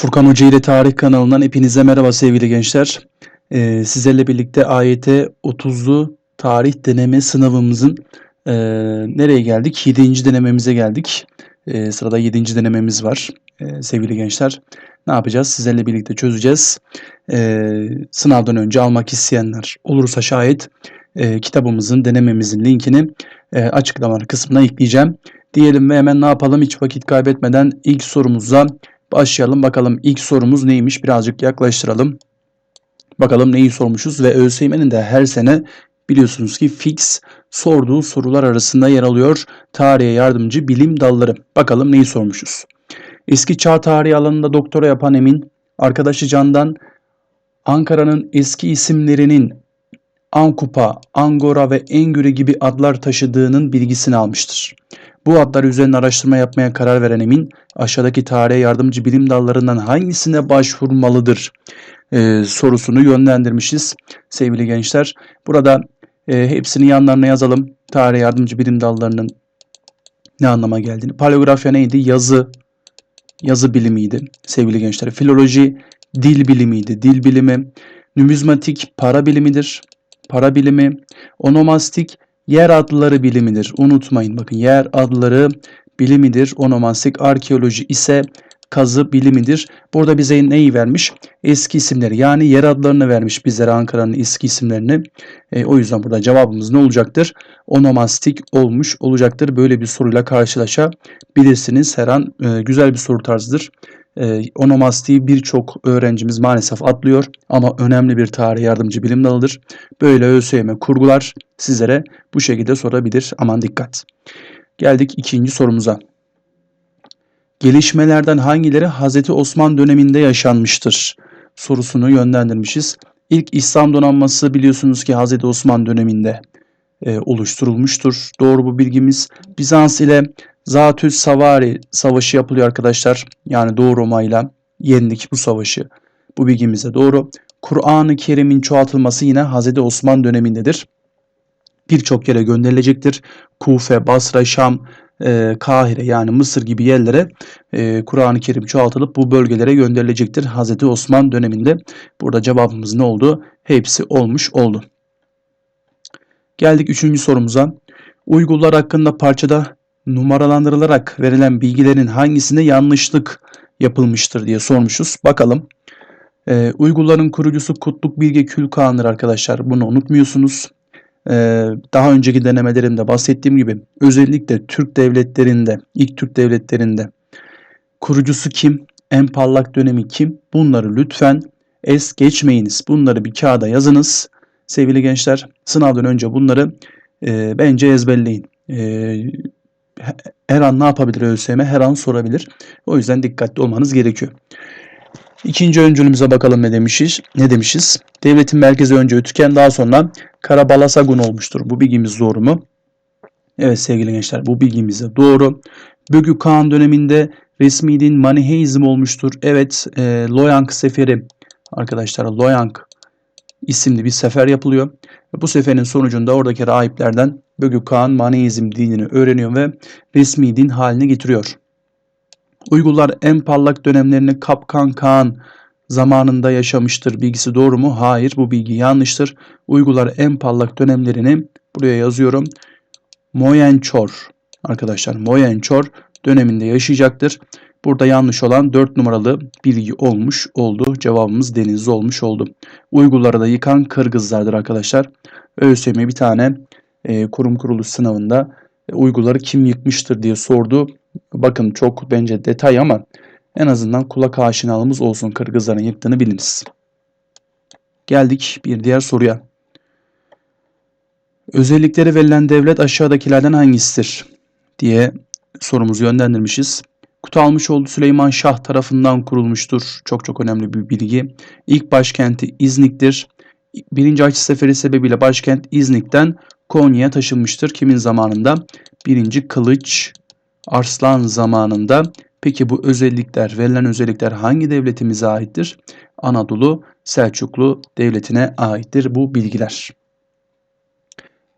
Furkan Hoca ile Tarih kanalından hepinize merhaba sevgili gençler. Ee, sizlerle birlikte AYT 30'lu tarih deneme sınavımızın e, nereye geldik? 7. denememize geldik. E, sırada 7. denememiz var e, sevgili gençler. Ne yapacağız? Sizlerle birlikte çözeceğiz. E, sınavdan önce almak isteyenler olursa şayet e, kitabımızın, denememizin linkini e, açıklamalar kısmına ekleyeceğim. Diyelim ve hemen ne yapalım hiç vakit kaybetmeden ilk sorumuza Başlayalım bakalım ilk sorumuz neymiş birazcık yaklaştıralım. Bakalım neyi sormuşuz ve ÖSYM'nin de her sene biliyorsunuz ki fix sorduğu sorular arasında yer alıyor. Tarihe yardımcı bilim dalları. Bakalım neyi sormuşuz. Eski çağ tarihi alanında doktora yapan Emin, arkadaşı Can'dan Ankara'nın eski isimlerinin Ankupa, Angora ve Engüre gibi adlar taşıdığının bilgisini almıştır. Bu adlar üzerine araştırma yapmaya karar veren Emin, aşağıdaki tarihe yardımcı bilim dallarından hangisine başvurmalıdır e, sorusunu yönlendirmişiz sevgili gençler. Burada e, hepsini yanlarına yazalım. Tarihe yardımcı bilim dallarının ne anlama geldiğini. Paleografya neydi? Yazı, yazı bilimiydi sevgili gençler. Filoloji, dil bilimiydi, dil bilimi. Numizmatik, para bilimidir, para bilimi. Onomastik, yer adları bilimidir. Unutmayın bakın yer adları bilimidir. Onomastik arkeoloji ise kazı bilimidir. Burada bize neyi vermiş? Eski isimleri yani yer adlarını vermiş bizlere Ankara'nın eski isimlerini. E, o yüzden burada cevabımız ne olacaktır? Onomastik olmuş olacaktır. Böyle bir soruyla karşılaşabilirsiniz. Her an e, güzel bir soru tarzıdır. E, onomastiği birçok öğrencimiz maalesef atlıyor ama önemli bir tarih yardımcı bilim dalıdır. Böyle ÖSYM kurgular sizlere bu şekilde sorabilir. Aman dikkat. Geldik ikinci sorumuza. Gelişmelerden hangileri Hz. Osman döneminde yaşanmıştır? Sorusunu yönlendirmişiz. İlk İslam donanması biliyorsunuz ki Hz. Osman döneminde e, oluşturulmuştur. Doğru bu bilgimiz. Bizans ile Zatüs Savari savaşı yapılıyor arkadaşlar. Yani Doğu Roma ile yendik bu savaşı. Bu bilgimize doğru. Kur'an-ı Kerim'in çoğaltılması yine Hz. Osman dönemindedir. Birçok yere gönderilecektir. Kufe, Basra, Şam, e, Kahire yani Mısır gibi yerlere e, Kur'an-ı Kerim çoğaltılıp bu bölgelere gönderilecektir. Hz. Osman döneminde burada cevabımız ne oldu? Hepsi olmuş oldu. Geldik üçüncü sorumuza. Uygurlar hakkında parçada numaralandırılarak verilen bilgilerin hangisinde yanlışlık yapılmıştır diye sormuşuz. Bakalım. Ee, Uygurların kurucusu Kutluk Bilge Külkağan'dır arkadaşlar. Bunu unutmuyorsunuz. Ee, daha önceki denemelerimde bahsettiğim gibi özellikle Türk devletlerinde, ilk Türk devletlerinde kurucusu kim? En parlak dönemi kim? Bunları lütfen es geçmeyiniz. Bunları bir kağıda yazınız. Sevgili gençler sınavdan önce bunları e, bence ezberleyin. E, her an ne yapabilir ÖSYM? Her an sorabilir. O yüzden dikkatli olmanız gerekiyor. İkinci öncülümüze bakalım ne demişiz? Ne demişiz? Devletin merkezi önce Ötüken daha sonra Karabalasagun olmuştur. Bu bilgimiz doğru mu? Evet sevgili gençler bu bilgimiz de doğru. Bögü Kağan döneminde resmi din Maniheizm olmuştur. Evet e, Loyang seferi arkadaşlar Loyang isimli bir sefer yapılıyor. Bu seferin sonucunda oradaki rahiplerden Bögü Kağan Maniheizm dinini öğreniyor ve resmi din haline getiriyor. Uygurlar en parlak dönemlerini Kapkan Kağan zamanında yaşamıştır. Bilgisi doğru mu? Hayır bu bilgi yanlıştır. Uygurlar en parlak dönemlerini buraya yazıyorum. Moyençor arkadaşlar Moyençor döneminde yaşayacaktır. Burada yanlış olan 4 numaralı bilgi olmuş oldu. Cevabımız denizli olmuş oldu. Uygurları da yıkan Kırgızlardır arkadaşlar. ÖSYM bir tane e, kurum kuruluş sınavında e, Uygurları kim yıkmıştır diye sordu. Bakın çok bence detay ama en azından kulak aşinalığımız olsun Kırgızların yıktığını biliniz. Geldik bir diğer soruya. Özellikleri verilen devlet aşağıdakilerden hangisidir diye sorumuzu yönlendirmişiz. Kutalmışoğlu Süleyman Şah tarafından kurulmuştur. Çok çok önemli bir bilgi. İlk başkenti İznik'tir. Birinci Haçlı Seferi sebebiyle başkent İznik'ten Konya'ya taşınmıştır. Kimin zamanında? Birinci Kılıç Arslan zamanında. Peki bu özellikler, verilen özellikler hangi devletimize aittir? Anadolu Selçuklu Devleti'ne aittir bu bilgiler.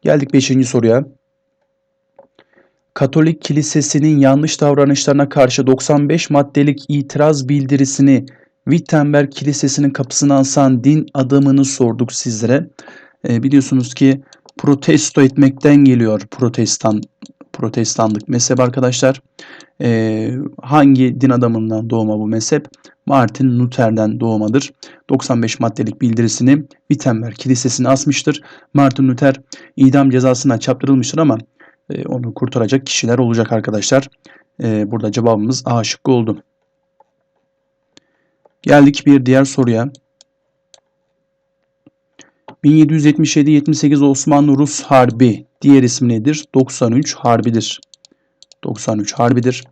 Geldik 5. soruya. Katolik Kilisesi'nin yanlış davranışlarına karşı 95 maddelik itiraz bildirisini Wittenberg Kilisesi'nin kapısına asan din adamını sorduk sizlere. E, biliyorsunuz ki protesto etmekten geliyor protestan protestanlık mezhep arkadaşlar. E, hangi din adamından doğma bu mezhep? Martin Luther'den doğmadır. 95 maddelik bildirisini Wittenberg Kilisesi'ne asmıştır. Martin Luther idam cezasına çarptırılmıştır ama e, onu kurtaracak kişiler olacak arkadaşlar. E, burada cevabımız A şıkkı oldu. Geldik bir diğer soruya. 1777-78 Osmanlı-Rus Harbi diğer ismi nedir? 93 Harbidir. 93 Harbidir.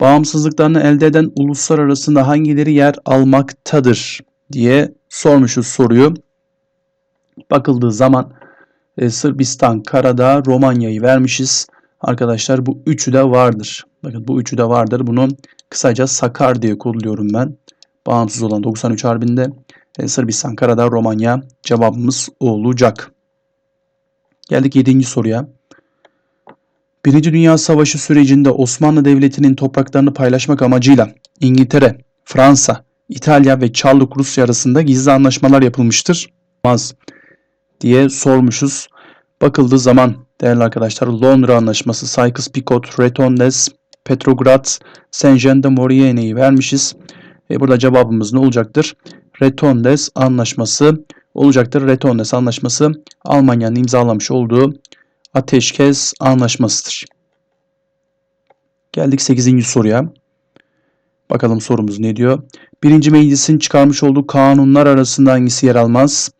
Bağımsızlıklarını elde eden uluslar arasında hangileri yer almaktadır diye sormuşuz soruyu. Bakıldığı zaman e, Sırbistan, Karadağ, Romanya'yı vermişiz. Arkadaşlar bu üçü de vardır. Bakın bu üçü de vardır. Bunu kısaca Sakar diye kodluyorum ben. Bağımsız olan 93 Harbi'nde e, Sırbistan, Karadağ, Romanya cevabımız olacak. Geldik 7. soruya. Birinci Dünya Savaşı sürecinde Osmanlı Devleti'nin topraklarını paylaşmak amacıyla İngiltere, Fransa, İtalya ve Çarlık Rusya arasında gizli anlaşmalar yapılmıştır. Az diye sormuşuz. Bakıldığı zaman değerli arkadaşlar Londra Anlaşması, Sykes-Picot, Retondes, Petrograd, Saint-Jean-de-Maurienne'yi vermişiz. E burada cevabımız ne olacaktır? Retondes Anlaşması olacaktır. Retondes Anlaşması Almanya'nın imzalamış olduğu ateşkes anlaşmasıdır. Geldik 8. soruya. Bakalım sorumuz ne diyor? Birinci meclisin çıkarmış olduğu kanunlar arasında hangisi yer almaz?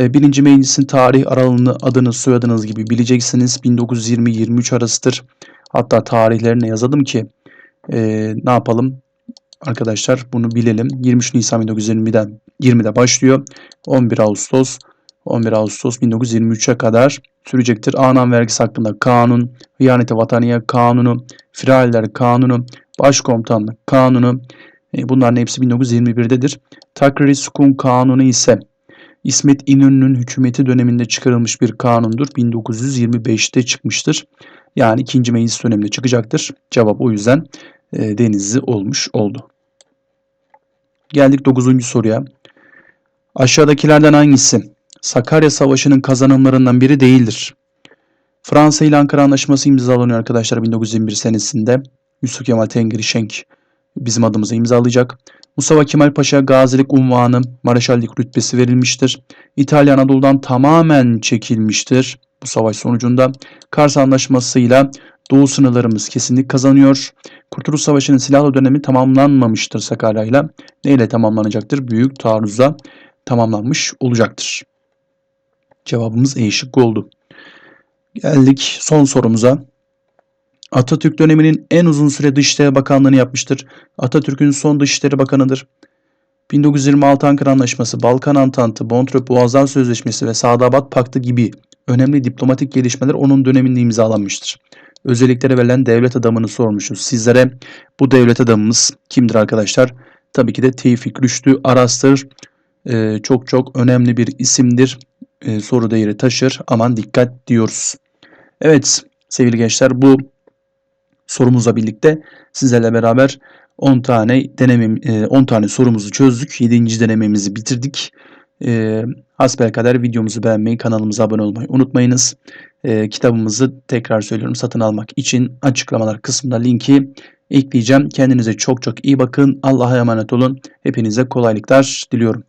Ee, birinci meclisin tarih aralığını adını soyadınız gibi bileceksiniz. 1920-23 arasıdır. Hatta tarihlerine yazalım ki e, ne yapalım? Arkadaşlar bunu bilelim. 23 Nisan 1920'den 20'de başlıyor. 11 Ağustos 11 Ağustos 1923'e kadar sürecektir. Anan vergisi hakkında kanun, hıyaneti vataniye kanunu, firaller kanunu, başkomutanlık kanunu e, bunların hepsi 1921'dedir. Takrir Sukun kanunu ise İsmet İnönü'nün hükümeti döneminde çıkarılmış bir kanundur. 1925'te çıkmıştır. Yani ikinci meclis döneminde çıkacaktır. Cevap o yüzden e, Denizli olmuş oldu. Geldik 9. soruya. Aşağıdakilerden hangisi Sakarya Savaşı'nın kazanımlarından biri değildir? Fransa ile Ankara Anlaşması imzalanıyor arkadaşlar 1921 senesinde. Yusuf Kemal Tengri Şenk bizim adımıza imzalayacak. Mustafa Kemal Paşa gazilik unvanı, Mareşallik rütbesi verilmiştir. İtalya Anadolu'dan tamamen çekilmiştir. Bu savaş sonucunda Kars Anlaşması'yla Doğu sınırlarımız kesinlik kazanıyor. Kurtuluş Savaşı'nın silahlı dönemi tamamlanmamıştır Sakarya'yla. Neyle tamamlanacaktır? Büyük taarruzla tamamlanmış olacaktır. Cevabımız E şıkkı oldu. Geldik son sorumuza. Atatürk döneminin en uzun süre Dışişleri Bakanlığı'nı yapmıştır. Atatürk'ün son Dışişleri Bakanıdır. 1926 Ankara Anlaşması, Balkan Antantı, Montreux Boğazlar Sözleşmesi ve Sadabat Paktı gibi önemli diplomatik gelişmeler onun döneminde imzalanmıştır. Özelliklere verilen devlet adamını sormuşuz. Sizlere bu devlet adamımız kimdir arkadaşlar? Tabii ki de Tevfik Rüştü Aras'tır. Ee, çok çok önemli bir isimdir. Ee, soru değeri taşır. Aman dikkat diyoruz. Evet sevgili gençler bu sorumuzla birlikte sizlerle beraber 10 tane denemem 10 tane sorumuzu çözdük. 7. denememizi bitirdik. E, hasbelkader videomuzu beğenmeyi, kanalımıza abone olmayı unutmayınız. E, kitabımızı tekrar söylüyorum satın almak için açıklamalar kısmında linki ekleyeceğim. Kendinize çok çok iyi bakın. Allah'a emanet olun. Hepinize kolaylıklar diliyorum.